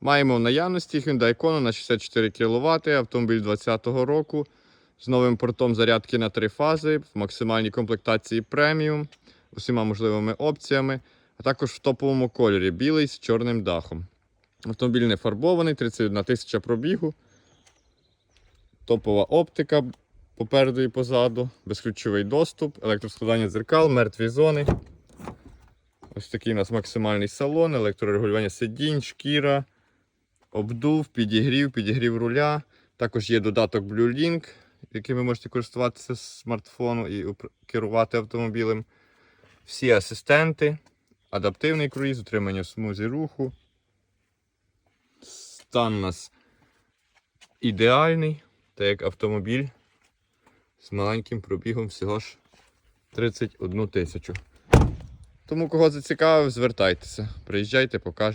Маємо в наявності Hyundai Kona на 64 кВт, автомобіль 2020 року з новим портом зарядки на три фази, в максимальній комплектації преміум, усіма можливими опціями, а також в топовому кольорі білий з чорним дахом. Автомобіль не фарбований, 31 тисяча пробігу, топова оптика попереду і позаду, безключовий доступ, електроскладання дзеркал, мертві зони. Ось такий у нас максимальний салон, електрорегулювання сидінь, шкіра, обдув, підігрів, підігрів руля. Також є додаток Blue Link, яким ви можете користуватися з смартфону і керувати автомобілем. Всі асистенти, адаптивний круїз, утримання в смузі руху. Стан у нас ідеальний, так як автомобіль з маленьким пробігом всього ж 31 тисячу. Тому кого зацікавив, звертайтеся. Приїжджайте, покажемо.